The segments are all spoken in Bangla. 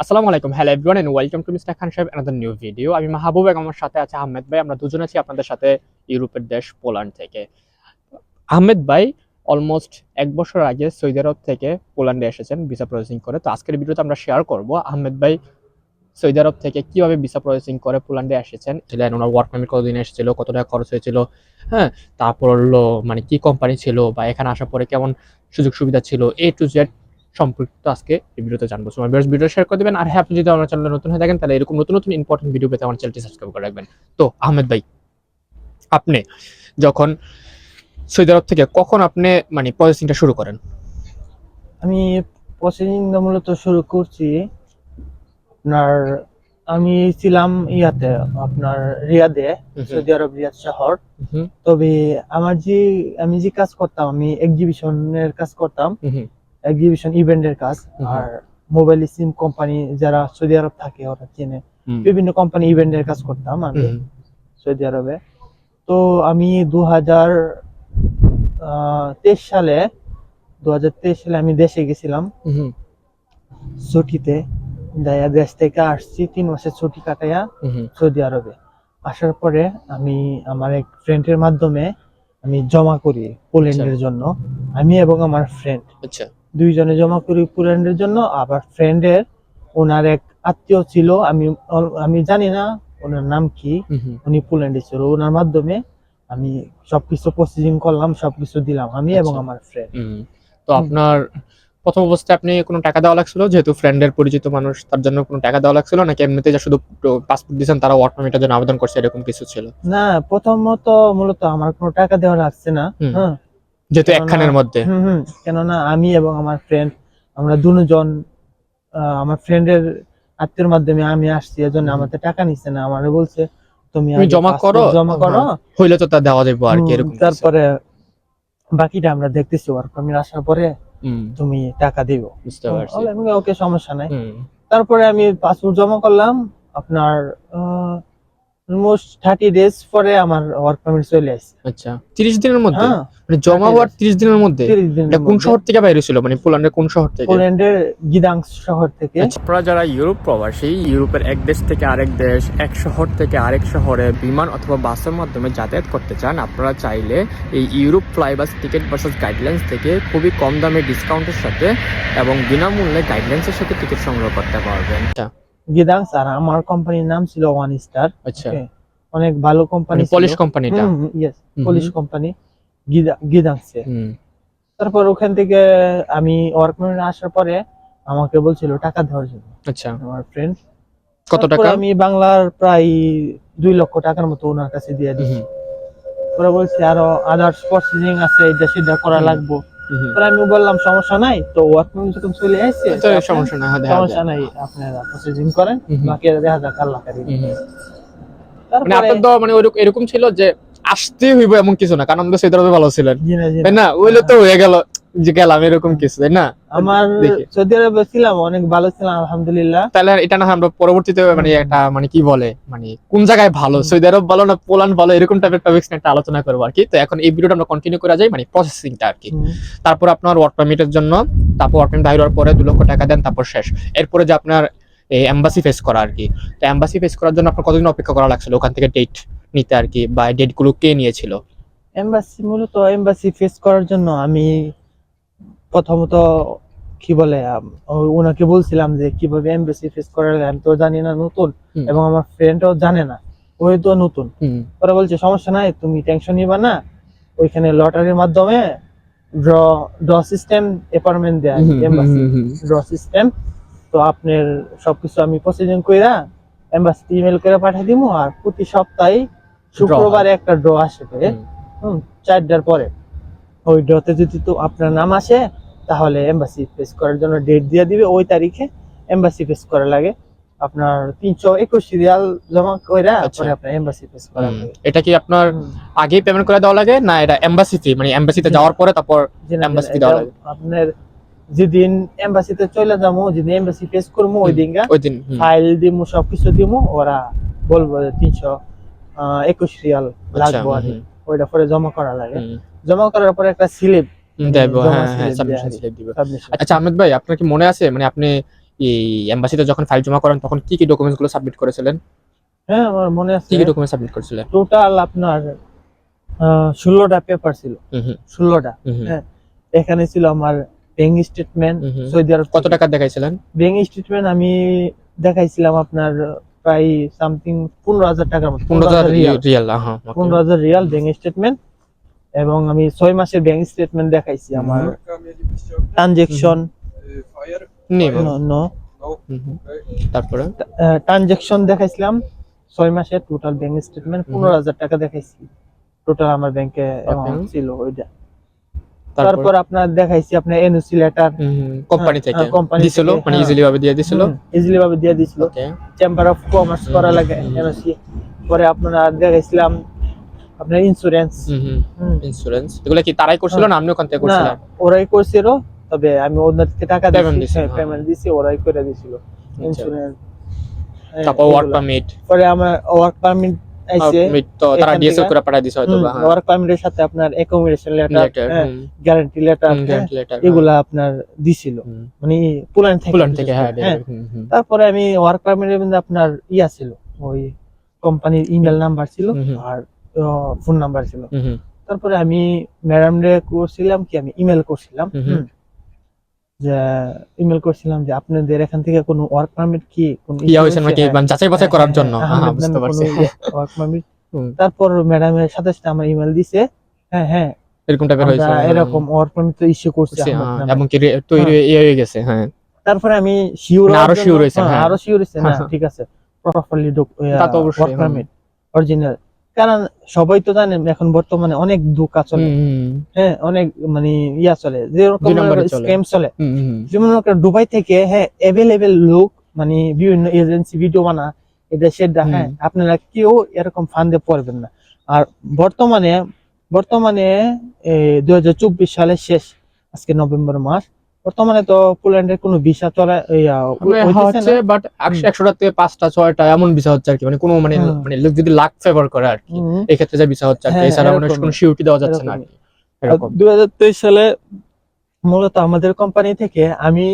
আসসালামু আলাইকুম। Hello everyone and welcome to mister Khan Saheb another new video আমি মাহবুব আমার সাথে আছে আহমেদ ভাই। আমরা দুজন আছি আপনাদের সাথে ইউরোপের দেশ পোল্যান্ড থেকে। আহমেদ ভাই অলমোস্ট এক বছর আগে সৌদি আরব থেকে পোল্যান্ডে এসেছেন ভিসা প্রসেসিং করে। তো আজকের ভিডিওতে আমরা শেয়ার করব আহমেদ ভাই, সৌদি আরব থেকে কীভাবে ভিসা প্রসেসিং করে পোল্যান্ডে এসেছেন? ছিলেন ওনার ওয়ার্ক পারমিট কতদিন এসেছিল, কত টাকা খরচ হয়েছিল হ্যাঁ? তারপর হলো মানে কি কোম্পানি ছিল বা এখানে আসার পরে কেমন সুযোগ সুবিধা ছিল এ টু জেড সম্পর্কিত আজকে এই ভিডিওতে জানব। সো আমার ভিডিও শেয়ার করে দেবেন। আর হ্যাঁ আপনি যদি আমার চ্যানেলে নতুন হয়ে থাকেন তাহলে এরকম নতুন নতুন ইম্পর্টেন্ট ভিডিও পেতে আমার চ্যানেলটি সাবস্ক্রাইব করে রাখবেন। তো আহমেদ ভাই আপনি যখন সৌদি আরব থেকে কখন আপনি মানে প্রসেসিংটা শুরু করেন? আমি প্রসেসিং মূলত শুরু করছি আপনার আমি ছিলাম ইয়াতে আপনার রিয়াদে সৌদি আরব রিয়াদ শহর। তবে আমার যে আমি যে কাজ করতাম আমি এক্সিবিশনের কাজ করতাম এক্সিবিশন ইভেন্টের কাজ আর মোবাইল সিম কোম্পানি যারা সৌদি আরব থাকে ওরা চেনে। বিভিন্ন কোম্পানি ইভেন্টের কাজ করতাম আমি সৌদি আরবে। তো আমি দু হাজার তেইশ সালে দু হাজার তেইশ সালে আমি দেশে গেছিলাম। ছুটিতে যাইয়া দেশ থেকে আসছি তিন মাসের ছুটি কাটাইয়া সৌদি আরবে। আসার পরে আমি আমার এক ফ্রেন্ডের মাধ্যমে আমি জমা করি পোল্যান্ডের জন্য। আমি এবং আমার ফ্রেন্ড আচ্ছা। দুইজনে জমা করি পোল্যান্ডের জন্য আবার ফ্রেন্ডের ওনার এক আত্মীয় ছিল আমি আমি জানি না ওনার নাম কি উনি পোল্যান্ডে ছিল ওনার মাধ্যমে আমি সবকিছু প্রসেসিং করলাম সবকিছু দিলাম আমি এবং আচ্ছা। আমার ফ্রেন্ড তো আপনার প্রথম অবস্থায় আপনি কোনো টাকা দেওয়া লাগছিল? যেহেতু ফ্রেন্ডের পরিচিত মানুষ তার জন্য কোনো টাকা দেওয়া লাগছিল? নাকি এমনিতে যা শুধু পাসপোর্ট দিয়েছেন তারা ওয়ার্ক পারমিটের জন্য আবেদন করছে এরকম কিছু ছিল? না প্রথমত মূলত আমার কোনো টাকা দেওয়া লাগছে না। হ্যাঁ। যেহেতু একখানের মধ্যে। কেননা আমি এবং আমার ফ্রেন্ড আমরা দুজন আহ, আমার ফ্রেন্ডের আত্মীয়র মাধ্যমে আমি আসছি এজন্য। আমাদের টাকা নিচ্ছে না। আমারে বলছে তুমি জমা করো, জমা করো হইলে তো তা দেওয়া যাবে আর কি এরকম তারপরে বাকিটা আমরা দেখতেছি ওয়ার্ক পারমিট আসার পরে তুমি টাকা দিও বুঝতে পারছি। ওকে সমস্যা নাই। তারপরে আমি পাসপোর্ট জমা করলাম আপনার অলমোস্ট থার্টি ডেজ পরে আমার ওয়ার্ক পারমিট চলে আসছে আচ্ছা তিরিশ দিনের মধ্যে? হ্যাঁ মানে জমা হওয়ার তিরিশ দিনের মধ্যে? এটা কোন শহর থেকে বাইরে ছিল মানে পোল্যান্ডের কোন শহর থেকে? পোল্যান্ডের গিদাংস শহর থেকে। আচ্ছা, আপনারা যারা ইউরোপ প্রবাসী ইউরোপের এক দেশ থেকে আরেক দেশ এক শহর থেকে আরেক শহরে বিমান অথবা বাসের মাধ্যমে যাতায়াত করতে চান আপনারা চাইলে এই Europe Flybus ticket versus guidelines থেকে খুবই কম দামে ডিসকাউন্টের সাথে এবং বিনামূল্যে গাইডলাইন্সের সাথে টিকিট সংগ্রহ করতে পারবেন। আচ্ছা। গিদাংস আর আমার কোম্পানির নাম ছিল ওয়ান স্টার আচ্ছা। অনেক ভালো কোম্পানি পলিশ কোম্পানিটা ইয়েস পলিশ কোম্পানি গিদাংসে তারপর ওখান থেকে আমি ওয়ার্ক পারমিট আসার পরে আমাকে বলছিল টাকা দেওয়ার জন্য। আচ্ছা। আমার ফ্রেন্ড কত টাকা? আমি বাংলার প্রায় দুই লক্ষ টাকার মতো ওনার কাছে দিয়ে দিই ওরা বলছে আরও আদার্স প্রসেসিং আছে এটা সেটা করা। লাগবো। পরে আমি বললাম সমস্যা নাই। তো ওয়ার্ক ফ্রম যখন চলে আসছে সমস্যা না সমস্যা নাই আপনারা প্রসেসিং করেন। বাকি দেখা যাক আল্লাহ হুম। মানে আপনার তো মানে এরকম ছিল যে আসতে হইব এমন কিছু না কারণ আমরা সৌদি আরবে ভালো ছিলেন। তাই না? ওইলে তো হয়ে গেল। যে গেলাম এরকম কিছু তাই না? আমার সৌদি আরবে ছিলাম অনেক ভালো ছিলাম আলহামদুলিল্লাহ। তাহলে এটা না আমরা পরবর্তীতে মানে একটা মানে কি বলে মানে কোন জায়গায় ভালো। সৌদি আরব ভালো না পোল্যান্ড ভালো এরকম টাইপের টপিক্স নিয়ে একটা আলোচনা করব আর কি। তো এখন এই ভিডিওটা আমরা কন্টিনিউ করা যায় মানে প্রসেসিংটা আর কি। তারপর আপনার ওয়ার্ক পারমিটের জন্য তারপর ওয়ার্ক পারমিট বাইর হওয়ার পরে দু লক্ষ টাকা দেন তারপর শেষ। এরপরে যে আপনার এই এম্বাসি ফেস করা আর কি। তো এম্বাসি ফেস করার জন্য আপনার কতদিন অপেক্ষা করা লাগছিল ওখান থেকে ডেট নিতে আর কি বা ডেটগুলো কে নিয়েছিল? এম্বাসি মূলত এমবাসি ফেস করার জন্য আমি প্রথমত কি বলে ওনাকে বলছিলাম যে কীভাবে এমবাসি ফেস করা আমি তো জানি না নতুন এবং আমার ফ্রেন্ডও জানে না ওই তো নতুন। ওরা বলছে সমস্যা নাই তুমি টেনশন নিবা না ওইখানে লটারির মাধ্যমে ড্র ড্র সিস্টেম অ্যাপার্টমেন্ট দেয় এমবাসি। ড্র সিস্টেম তো আপনার সবকিছু আমি প্রসিডিং কইরা এমবাসি ইমেল করে পাঠিয়ে দিমু আর প্রতি সপ্তাহে শুক্রবারে একটা ড্র আসবে। হুম চারটার পরে। ওই ড্রতে যদি তো আপনার নাম আসে তাহলে এমবাসি ফেস করার জন্য ডেট দিয়ে দিবে ওই তারিখে এমবাসি ফেস করা লাগে আপনার তিনশো একুশ রিয়াল জমা কইরা আচ্ছা। পরে আপনার এমবাসি ফেস করা লাগে এটা কি আপনার। আগেই পেমেন্ট করে দেওয়া লাগে না এটা এম্বাসি ফি মানে এম্বাসিতে যাওয়ার পরে তারপর না, দেওয়া লাগে। আপনার যেদিন এমবাসিতে চলে যাব যেদিন এম্বাসি ফেস করব ওই। দিনকা ওই দিন। ফাইল দিমু সবকিছু দিমু ওরা বলব তিনশো একুশ রিয়াল আচ্ছা লাগবো আর ওইটা পরে জমা করা লাগে জমা করার পরে একটা স্লিপ দেবো হ্যাঁ হ্যাঁ সাবমিশন স্লিপ দিবে। আচ্ছা আহমেদ ভাই আপনার কি মনে আছে? মানে আপনি এই এম্বাসিতে যখন ফাইল জমা করেন তখন কি কি ডকুমেন্টসগুলো সাবমিট করেছিলেন? হ্যাঁ আমার মনে আছে কি কি ডকুমেন্ট সাবমিট করেছিলেন? টোটাল আপনার ষোলোটা পেপার ছিল। ষোলোটা হ্যাঁ। এখানে ছিল আমার ব্যাংক স্টেটমেন্ট। সৌদি আরব কত টাকা দেখাইছিলেন? ব্যাংক স্টেটমেন্ট আমি দেখাইছিলাম আপনার প্রায় সামথিং পনেরো হাজার টাকার মতো। পনেরো হাজার রিয়াল। হ্যাঁ. পনেরো হাজার রিয়াল ব্যাংক স্টেটমেন্ট এবং আমি ছয় মাসের ব্যাংক স্টেটমেন্ট দেখাইছি আমার। ট্রানজেকশন। তারপরে? ট্রানজেকশন দেখাইছিলাম। ছয় মাসের টোটাল ব্যাংক স্টেটমেন্ট। পনেরো হাজার টাকা দেখাইছি। টোটাল আমার ব্যাংকে অ্যামাউন্ট ছিল ওইটা। তারপর? আপনার দেখাইছি আপনার এনওসি লেটার কোম্পানি থেকে? হ্যাঁ, দিছিল? মানে হ্যাঁ। ইজিলি ভাবে দিয়ে দিছিল? ইজিলি ভাবে দিয়ে দিছিল। চেম্বার অফ কমার্স করা লাগে। এনওসি পরে আপনার দেখাইছিলাম আপনার ইন্স্যুরেন্স ইন্স্যুরেন্স এগুলো কি তারাই করছিল না আপনি ওখান থেকে হ্যাঁ। করছিলেন ওরাই করছিল তবে আমি ওদের থেকে টাকা দিয়েছি হ্যাঁ। পেমেন্ট দিছি ওরাই করে দিছিল। আচ্ছা। ইন্স্যুরেন্স তারপর ওয়ার্ক পারমিট পরে আমার ওয়ার্ক পারমিট আইছে তো তারা ডিএসএল করে পাঠিয়ে দিছে হয়তো হ্যাঁ। ওয়ার্ক পারমিটের সাথে আপনার accommodation letter letter guarantee letter এগুলা আপনার দিছিল। মানে পুলান থেকে হ্যাঁ হ্যাঁ। তারপরে আমি ওয়ার্ক পারমিটের মধ্যে আপনার ইয়া ছিল ওই কোম্পানির ইমেল নাম্বার ছিল। আর ফোন নাম্বার ছিল। তারপরে আমি ম্যাডাম রে করছিলাম কি আমি ইমেল করছিলাম। যে ইমেল করছিলাম যে আপনাদের এখান থেকে কোনো ওয়ার্ক পারমিট কি? কোন ইয়া হয়েছে নাকি? মানে যাচাই বাছাই করার জন্য? হ্যাঁ হ্যাঁ, বুঝতে পারছি। ওয়ার্ক পারমিট তারপর ম্যাডামের সাথে সাথে আমার ইমেল দিছে। হ্যাঁ হ্যাঁ। এরকম টাইপের হয়েছে? এরকম ওয়ার্ক পারমিট তো ইস্যু করছি হ্যাঁ। এবং কি তৈরি ইয়ে হয়ে গেছে হ্যাঁ। তারপরে আমি শিওর আরও হয়েছেন, হ্যাঁ। আরও শিওর হয়েছে না হ্যাঁ, হ্যাঁ। ঠিক আছে। প্রপারলি তা তো অবশ্যই, ওয়ার্ক পারমিট অরিজিনাল কারণ সবাই তো জানেন এখন বর্তমানে অনেক দোকা চলে হ্যাঁ অনেক মানে ইয়া চলে যেরকম। স্ক্যাম চলে। যেমন দুবাই থেকে হ্যাঁ অ্যাভেলেবেল লোক মানে বিভিন্ন এজেন্সি ভিডিও বানা এটা সেটা। হ্যাঁ আপনারা কেউ এরকম ফান্ডে পড়বেন না আর বর্তমানে বর্তমানে দুই হাজার চব্বিশ সালের শেষ আজকে নভেম্বর মাস বর্তমানে তো পোল্যান্ডের কোনো ভিসা চলে মানে হচ্ছে বাট একশো একশোটা থেকে পাঁচটা ছয়টা এমন ভিসা হচ্ছে আর কি। মানে কোনো মানে মানে লোক যদি লাখ ফেভার করে আর কি। এই ক্ষেত্রে যে ভিসা হচ্ছে আর কি হ্যাঁ, এছাড়া মানে কোনো সিউরিটি দেওয়া যাচ্ছে না আর কি দুই হাজার তেইশ সালে মূলত আমাদের কোম্পানি থেকে আমি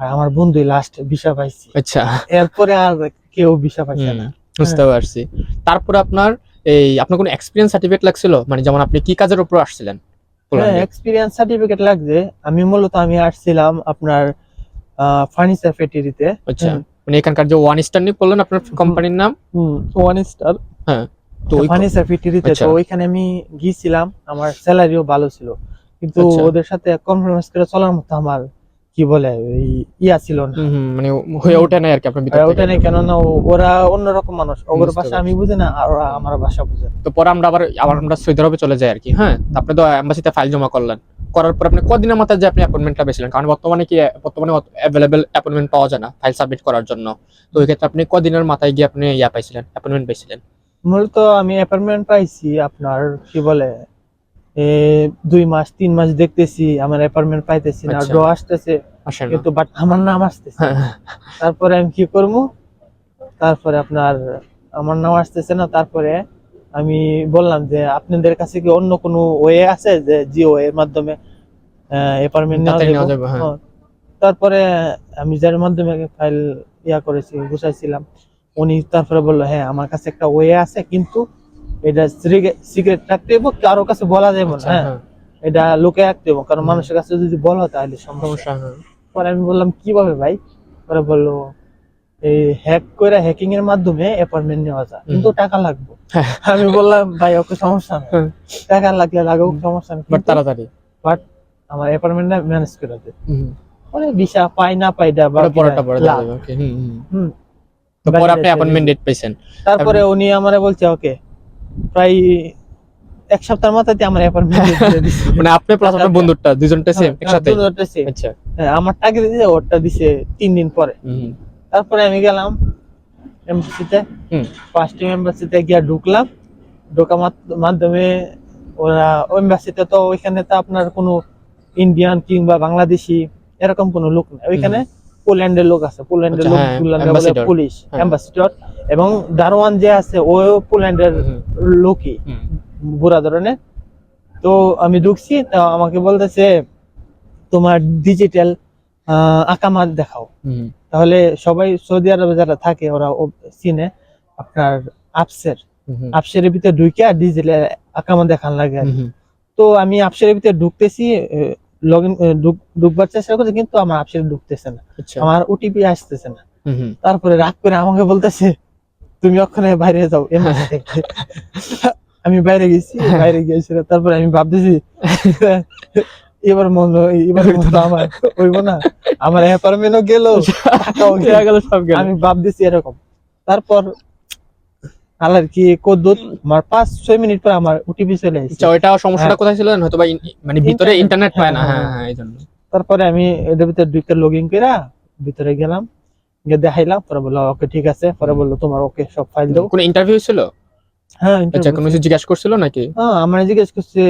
আর আমার বন্ধু লাস্ট ভিসা পাইছি। আচ্ছা। এরপরে আর কেউ ভিসা পাইছে না। বুঝতে পারছি। তারপর আপনার এই আপনার কোনো এক্সপিরিয়েন্স সার্টিফিকেট লাগছিল? মানে যেমন আপনি কি কাজের উপর আসছিলেন? হ্যাঁ এক্সপিরিয়েন্স সার্টিফিকেট লাগবে আমি মূলত আমি আসছিলাম আপনার ফার্নিচার ফ্যাক্টরিতে আচ্ছা। মানে এখানকার যে ওয়ান স্টার নিয়ে বললেন আপনার কোম্পানির নাম? ওয়ান স্টার তো ফার্নিচার ফ্যাক্টরিতে আচ্ছা। তো ওইখানে আমি গিয়েছিলাম। আমার স্যালারিও ভালো ছিল। কিন্তু আচ্ছা। ওদের সাথে কনফারেন্স করে চলার মতো আমার কি বলে ইয়া ছিল না। মানে হয়ে ওঠে না আর কি আপনার ভিতর আর থেকে। ওটা নেই কেননা ও- ওরা অন্যরকম মানুষ। ওর ভাষা আমি বুঝি না আর ওরা আমার ভাষা বুঝে তো পরে আমরা আবার আবার আমরা সৌদি আরবে চলে যাই আর কি হ্যাঁ? আপনি তো এম্বাসিতে ফাইল জমা করলেন। করার পর আপনি কদিনের মাথায় যে আপনি অ্যাপয়েন্টমেন্টটা পেয়েছিলেন? কারণ বর্তমানে কি বর্তমানে অ্যাভেলেবেল অ্যাপয়েন্টমেন্ট পাওয়া যায় না ফাইল সাবমিট করার জন্য। তো ওই ক্ষেত্রে আপনি কদিনের মাথায় গিয়ে আপনি ইয়া পাইছিলেন অ্যাপয়েন্টমেন্ট পেয়েছিলেন? মূলত আমি অ্যাপার্টমেন্ট পাইছি আপনার কি বলে দুই মাস তিন মাস দেখতেছি আমার অ্যাপার্টমেন্ট পাইতেছি না আচ্ছা। ড্র আসতেছে কিন্তু বাট আমার নাম আসতেছে হ্যাঁ, তারপরে আমি কি করব তারপরে আপনার আমার নাম আসতেছে না তারপরে আমি বললাম যে আপনাদের কাছে কি অন্য কোনো ওয়ে আছে যে জিও এর মাধ্যমে অ্যাপার্টমেন্ট নেওয়া যাবে, হ্যাঁ। হ্যাঁ। তারপরে আমি যার মাধ্যমে ফাইল ইয়া করেছি গুছাইছিলাম উনি তারপরে বলল হ্যাঁ আমার কাছে একটা ওয়ে আছে কিন্তু এটা সিক্রেট রাখতে হবে কারও কাছে বলা যাবে না আচ্ছা, হ্যাঁ? হ্যাঁ, এটা লোকে রাখতে হবে কারণ মানুষের কাছে যদি বলা তাহলে সমস্যা। হ্যাঁ। পরে আমি বললাম কীভাবে ভাই? পরে বলল এই হ্যাক করে হ্যাকিং এর মাধ্যমে অ্যাপয়েন্টমেন্ট নেওয়া যায় কিন্তু টাকা লাগবে। হ্যাঁ। আমি বললাম ভাই ওকে সমস্যা নেই। টাকা লাগলে লাগুক সমস্যা নেই। বাট তাড়াতাড়ি। আমার অ্যাপয়েন্টমেন্টটা ম্যানেজ করে দে। পরে ভিসা পাই না পাই দা পরে পরেরটা পরে যাবে, okay, হুম, হুম। হুম। আপনি অ্যাপয়েন্টমেন্ট ডেট পেয়েছেন তারপরে উনি আমারে বলছে ওকে প্রায় এক সপ্তাহের মাথায় আমার অ্যাপয়েন্টমেন্ট দিয়ে দিছে। মানে আপনি প্লাস আপনার বন্ধুটা দুজনটা সেম হ্যাঁ, একসাথে দুটোটা same। আচ্ছা। হ্যাঁ, আমার টাকা দিয়েছে ওরটা দিছে তিন দিন পরে। তারপরে আমি গেলাম এমবাসিতে ফার্স্ট এমবাসিতে গিয়ে ঢুকলাম। ঢোকা মাধ্যমে ওরা এমবাসিতে তো ওইখানে তো আপনার কোনো ইন্ডিয়ান কিংবা বাংলাদেশি এরকম কোনো লোক নাই। ওইখানে পোল্যান্ডের লোক আছে। পোল্যান্ডের আচ্ছা, লোক হ্যাঁ। পুলিশ। অ্যাম্বাসিডর এবং দারোয়ান যে আছে ও পোল্যান্ডের লোকই বুড়া ধরনের। তো আমি ঢুকছি তো আমাকে বলতেছে তোমার ডিজিটাল আকামা দেখাও। তাহলে সবাই সৌদি আরবে যারা থাকে ওরা চিনে আপনার আপসের আপসের ভিতরে ঢুকে আর ডিজেলে আকামা দেখান লাগে তো আমি আপসের ভিতরে ঢুকতেছি লগ ইন ঢুকবার চেষ্টা করছি কিন্তু আমার আপসের ঢুকতেছে না। আচ্ছা। আমার ওটিপি আসতেছে না। তারপরে রাগ করে আমাকে বলতেছে তুমি ওখানে বাইরে যাও আমি বাইরে গেছি বাইরে গিয়েছিলাম তারপরে আমি ভাবতেছি এবার মনে এবার মনে আমার হইব না। আমার অ্যাপার্টমেন্টও গেল গেল। সব গেল। আমি ভাবতেছি এরকম। তারপর আলার কি কদ্দুত আমার পাঁচ ছয় মিনিট পর আমার ওটিপি চলে এসেছে। আচ্ছা ওইটা সমস্যাটা কোথায় ছিল? হয়তো বা মানে ভিতরে ইন্টারনেট পায় না? হ্যাঁ, হ্যাঁ হ্যাঁ। হ্যাঁ এই জন্য। তারপরে আমি এটার ভিতরে দুইটা লগ ইন করে ভিতরে গেলাম। গিয়ে দেখাইলাম পরে বলল ওকে ঠিক আছে। পরে বলল তোমার ওকে সব ফাইল দাও। কোনো ইন্টারভিউ ছিল হ্যাঁ আচ্ছা কোনো কিছু জিজ্ঞাসা করছিল নাকি? হ্যাঁ আমরা জিজ্ঞেস করছি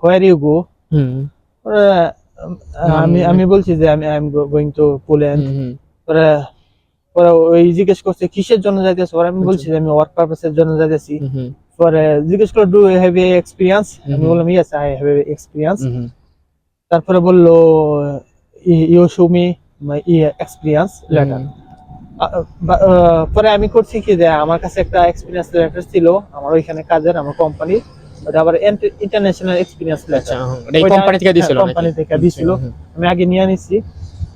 হোয়ার ইউ গো হুম। আমি আমি বলছি যে আমি I am going to Poland পরে পরে ওই জিজ্ঞেস করছে কিসের জন্য যাইতেছে? পরে আমি বলছি যে আমি ওয়ার্ক পারপাসের জন্য যাইতেছি। পরে জিজ্ঞেস করল ডু হ্যাভ এ এক্সপিরিয়েন্স আমি বললাম yes I have a experience. তারপরে বলল you show me my experience letter পরে আমি করছি কি যে আমার কাছে একটা এক্সপিরিয়েন্স লেটার ছিল আমার ওইখানে কাজের আমার কোম্পানি ওটা আবার ইন্টারন্যাশনাল এক্সপিরিয়েন্স লেটার কোম্পানি থেকে দিছিল হ্যাঁ, company থেকে দিছিল। আমি আগে নিয়ে নিছি।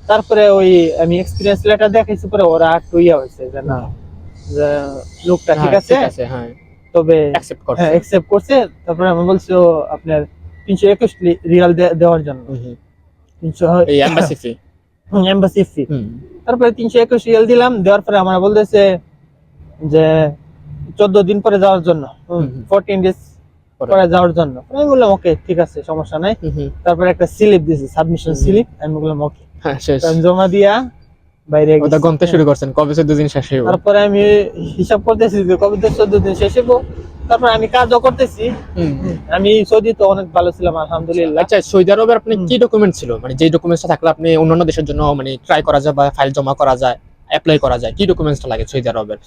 তারপরে ওই আমি এক্সপিরিয়েন্স লেটার দেখাইছি পরে ওরা একটু ইয়া হয়েছে যে না যে লোকটা হ্যাঁ, ঠিক আছে? ঠিক আছে হ্যাঁ। তবে অ্যাকসেপ্ট করছে। হ্যাঁ অ্যাকসেপ্ট করছে। তারপরে আমি বলছি আপনার তিনশো একুশ রিয়াল দেওয়ার জন্য। তিনশো এমবাসি ফি এম্বাসি ফি তারপরে তিনশো একুশ রিয়াল দিলাম দেওয়ার পরে আমার বলতেছে যে চোদ্দ দিন পরে যাওয়ার জন্য। ফোরটিন ডেজ পরে। যাওয়ার জন্য আমি বললাম ওকে ঠিক আছে সমস্যা নাই। তারপরে একটা স্লিপ দিয়েছে সাবমিশন। স্লিপ আমি বললাম ওকে হ্যাঁ জমা দিয়া বাইরে ওটা গেছি। শুরু করছেন কবে চোদ্দ দিন শেষ হইব তারপরে আমি হিসাব করতেছি যে কবে চোদ্দ দিন শেষ হব তারপরে আমি কাজও করতেছি। হুম। আমি সৌদি তো অনেক ভালো ছিলাম আলহামদুলিল্লাহ। আচ্ছা সৌদি আরবে আপনি কি ডকুমেন্ট ছিল? মানে যে ডকুমেন্টসটা থাকলে আপনি অন্যান্য দেশের জন্য মানে ট্রাই করা যায় বা ফাইল জমা করা যায় অ্যাপ্লাই করা যায় কি ডকুমেন্টসটা লাগে সৌদি আরবের?